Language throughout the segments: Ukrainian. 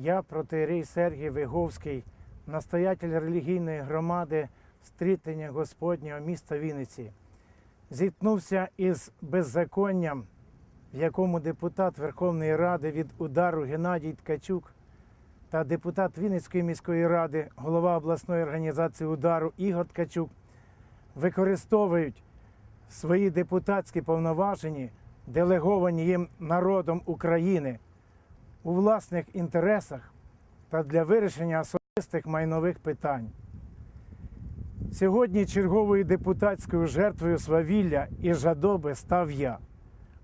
Я, протеєрей Сергій Виговський, настоятель релігійної громади стрітення Господнього міста Вінниці, зіткнувся із беззаконням, в якому депутат Верховної Ради від удару Геннадій Ткачук та депутат Вінницької міської ради, голова обласної організації удару Ігор Ткачук використовують свої депутатські повноваження, делеговані їм народом України у власних інтересах та для вирішення особистих майнових питань. Сьогодні черговою депутатською жертвою свавілля і жадоби став я,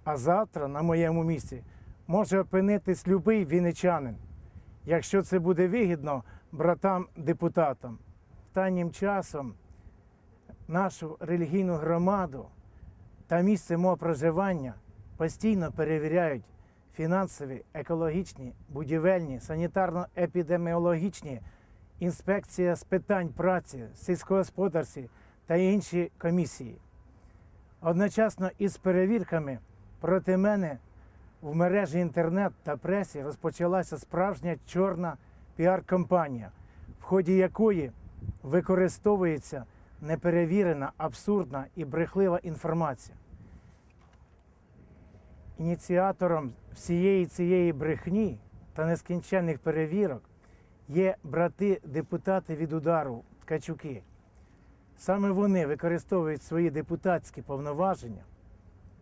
а завтра на моєму місці може опинитись любий вінничанин, якщо це буде вигідно братам-депутатам. Останнім часом нашу релігійну громаду та місце мого проживання постійно перевіряють фінансові, екологічні, будівельні, санітарно-епідеміологічні, інспекція з питань праці, сільськогосподарські та інші комісії. Одночасно із перевірками проти мене в мережі інтернет та пресі розпочалася справжня чорна піар-кампанія, в ході якої використовується неперевірена, абсурдна і брехлива інформація. Ініціатором всієї цієї брехні та нескінченних перевірок є брати-депутати від удару Ткачуки. Саме вони використовують свої депутатські повноваження,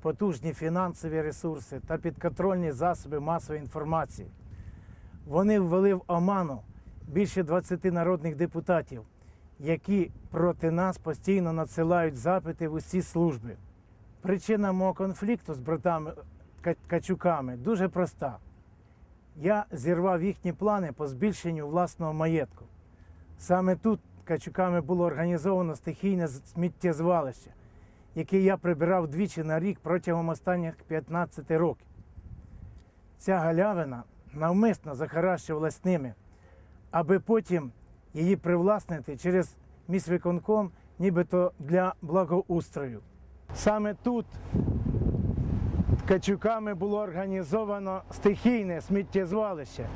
потужні фінансові ресурси та підконтрольні засоби масової інформації. Вони ввели в оману більше 20 народних депутатів, які проти нас постійно надсилають запити в усі служби. Причина мого конфлікту з братами Качуками дуже проста. Я зірвав їхні плани по збільшенню власного маєтку. Саме тут Качуками було організовано стихійне сміттєзвалище, яке я прибирав двічі на рік протягом останніх 15 років. Ця галявина навмисно захаращувалась ними, аби потім її привласнити через міськвиконком, нібито для благоустрою. Саме тут Ткачуками було організовано стихійне сміттєзвалище,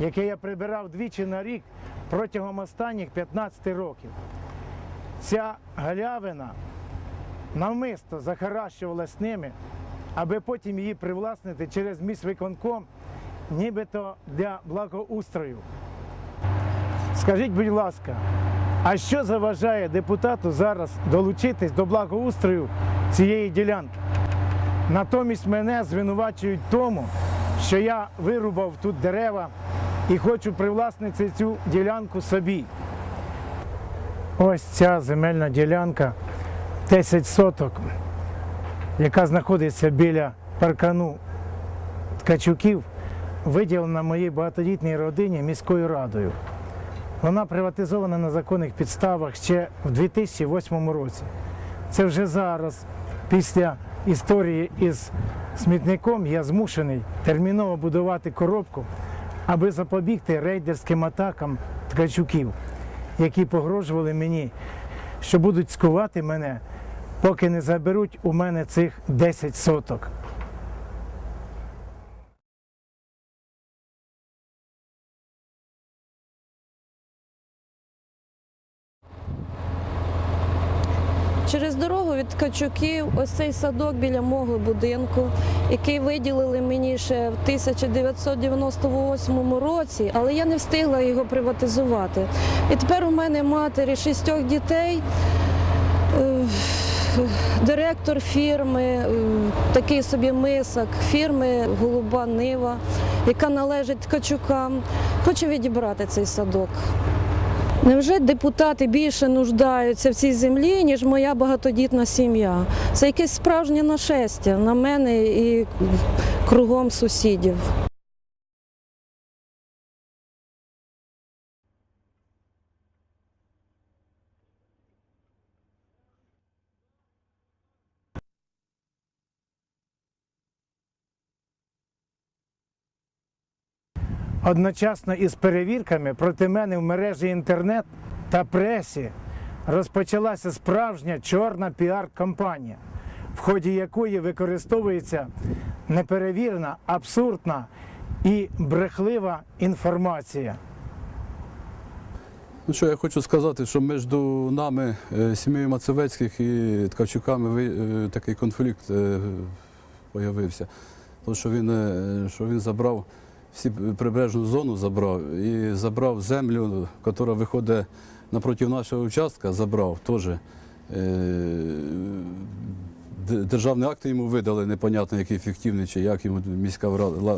яке я прибирав двічі на рік протягом останніх 15 років. Ця галявина навмисно захаращувалась ними, аби потім її привласнити через міськвиконком, нібито для благоустрою. Скажіть, будь ласка, а що заважає депутату зараз долучитись до благоустрою цієї ділянки? Натомість мене звинувачують тому, що я вирубав тут дерева і хочу привласнити цю ділянку собі. Ось ця земельна ділянка 10 соток, яка знаходиться біля паркану Ткачуків, виділена моїй багатодітній родині міською радою. Вона приватизована на законних підставах ще в 2008 році. Це вже зараз, після історії із смітником, я змушений терміново будувати коробку, аби запобігти рейдерським атакам ткачуків, які погрожували мені, що будуть скувати мене, поки не заберуть у мене цих 10 соток. Через дорогу від Ткачуків, ось цей садок біля мого будинку, який виділили мені ще в 1998 році, але я не встигла його приватизувати. І тепер у мене матері шістьох дітей. е, Директор фірми, е, такий собі мисак, фірми Голуба Нива, яка належить Ткачукам, хоче відібрати цей садок. Невже депутати більше нуждаються в цій землі, ніж моя багатодітна сім'я? Це якесь справжнє нашестя на мене і кругом сусідів. Одночасно із перевірками проти мене в мережі інтернет та пресі розпочалася справжня чорна піар-кампанія, в ході якої використовується неперевірена, абсурдна і брехлива інформація. Ну що я хочу сказати, що між нами, е, сім'єю Мацевецьких і Ткачуками, е, такий конфлікт е, появився. Тому що він, е, що він забрав всі прибережну зону забрав і забрав землю, яка виходить напроти нашого участка, забрав теж. Е, Державні акти йому видали, непонятно, який фіктивний, чи як йому міська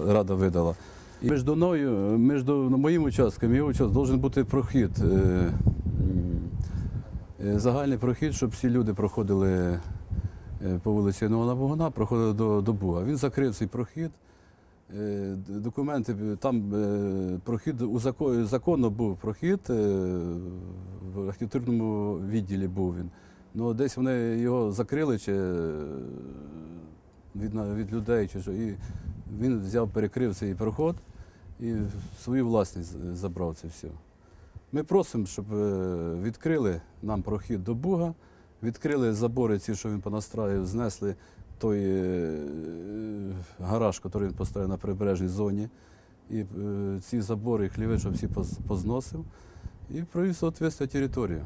рада видала. Між мною, між моїм участком і його участком должен бути прохід. е, е, Загальний прохід, щоб всі люди проходили по вулиці Івана Богуна, проходили до, Буга. Він закрив цей прохід. Е, Документи там е, прохід у зако- законно був прохід, е, в архітектурному відділі був він. Ну десь вони його закрили чи від, від людей, чи що. І він взяв, перекрив цей проход і свою власність забрав це все. Ми просимо, щоб відкрили нам прохід до Буга, відкрили забори, ці, що він понастраював, знесли той е, гараж, який він поставив на прибережній зоні. І е, ці забори, хліви, щоб всі позносив і провів соответственно територію.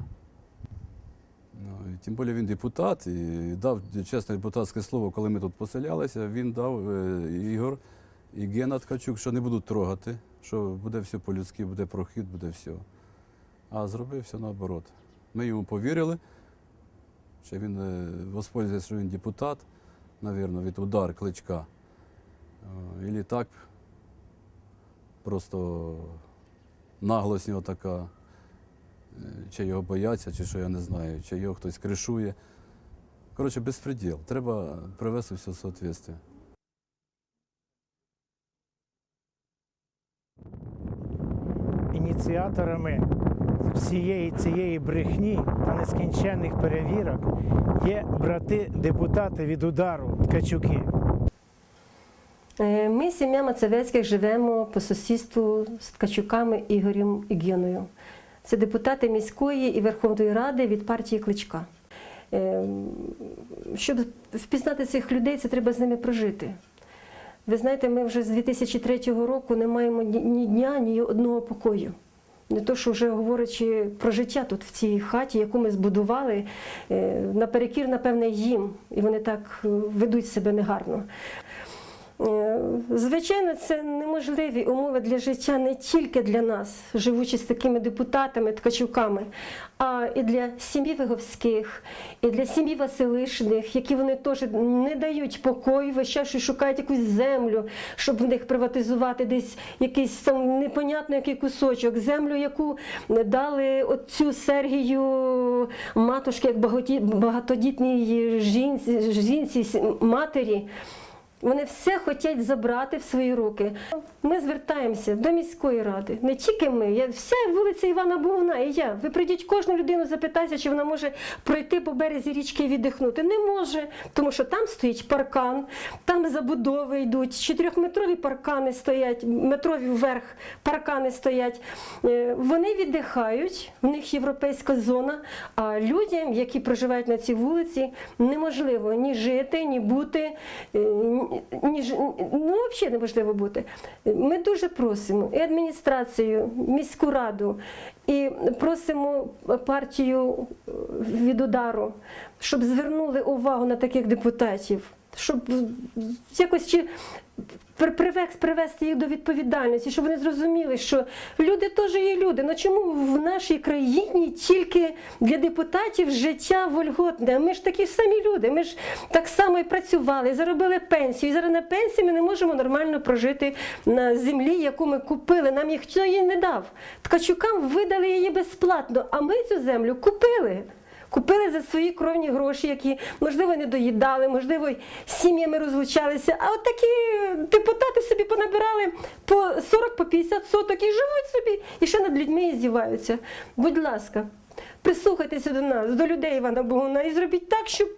Ну, і тим більше він депутат і дав чесне депутатське слово, коли ми тут поселялися, він дав е, Ігор і Гена Ткачук, що не будуть трогати, що буде все по-людськи, буде прохід, буде все. А зробив все наоборот. Ми йому повірили, що він е, воспользується, що він депутат, мабуть, від удар кличка. Ілі так просто наглость нього така. Е, Чи його бояться, чи що я не знаю, чи його хтось кришує. Коротше, безпреділ. Треба привести все в соответствие. Ініціаторами всієї цієї брехні та нескінченних перевірок є брати-депутати від удару Ткачуки. Е, Ми, сім'я Мацевецьких, живемо по сусідству з Ткачуками Ігорем і Геною. Це депутати міської і Верховної Ради від партії Кличка. Е, Щоб впізнати цих людей, це треба з ними прожити. Ви знаєте, ми вже з 2003 року не маємо ні дня, ні одного покою. Не то, що вже говорячи про життя тут в цій хаті, яку ми збудували, е, наперекір, напевне, їм, і вони так е, ведуть себе негарно. Е, Звичайно, це неможливі умови для життя не тільки для нас, живучи з такими депутатами, ткачуками, а і для сім'ї Виговських, і для сім'ї Василишних, які вони теж не дають покою, весь час шукають якусь землю, щоб в них приватизувати десь якийсь там непонятно який кусочок, землю, яку дали отцю Сергію матушки, як багатодітній жінці, жінці матері. Вони все хочуть забрати в свої руки. Ми звертаємося до міської ради, не тільки ми, я, вся вулиця Івана Богуна і я. Ви прийдіть кожну людину, запитайте, чи вона може пройти по березі річки і віддихнути. Не може, тому що там стоїть паркан, там забудови йдуть, чотирьохметрові паркани стоять, метрові вверх паркани стоять. Е, Вони віддихають, в них європейська зона. А людям, які проживають на цій вулиці, неможливо ні жити, ні бути, е, ні, ну взагалі неможливо бути. Ми дуже просимо і адміністрацію, міську раду, і просимо партію від удару, щоб звернули увагу на таких депутатів, щоб якось чи привести їх до відповідальності, щоб вони зрозуміли, що люди теж є люди. Ну чому в нашій країні тільки для депутатів життя вольготне? Ми ж такі ж самі люди. Ми ж так само і працювали, і заробили пенсію. І зараз на пенсії ми не можемо нормально прожити на землі, яку ми купили. Нам ніхто її не дав. Ткачукам видали її безплатно, а ми цю землю купили. Купили за свої кровні гроші, які, можливо, не доїдали, можливо, сім'ями розлучалися. А от такі депутати собі понабирали по 40 по 50 соток і живуть собі, і ще над людьми і здіваються. Будь ласка, прислухайтеся до нас, до людей Івана Богуна, і зробіть так, щоб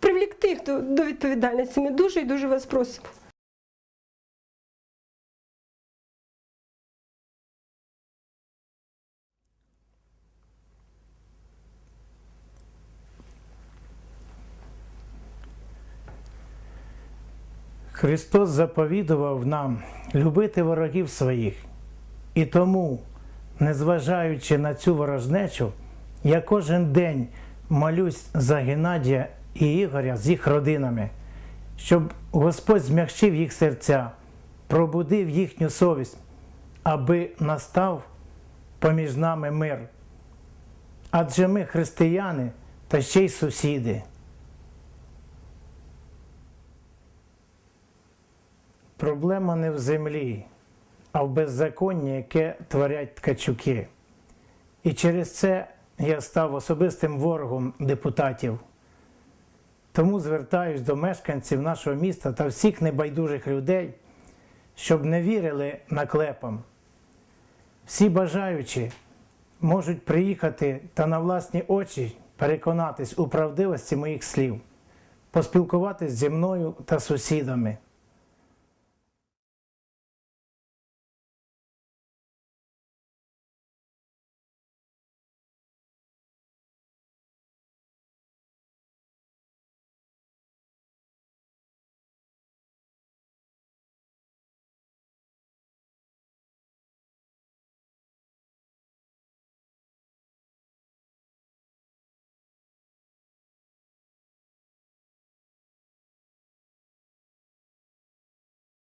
привлекти їх до відповідальності. Ми дуже і дуже вас просимо. Христос заповідував нам любити ворогів своїх. І тому, незважаючи на цю ворожнечу, я кожен день молюсь за Геннадія і Ігоря з їх родинами, щоб Господь змягчив їх серця, пробудив їхню совість, аби настав поміж нами мир. Адже ми християни та ще й сусіди. Проблема не в землі, а в беззаконні, яке творять ткачуки. І через це я став особистим ворогом депутатів. Тому звертаюсь до мешканців нашого міста та всіх небайдужих людей, щоб не вірили наклепам. Всі бажаючі можуть приїхати та на власні очі переконатись у правдивості моїх слів, поспілкуватись зі мною та сусідами.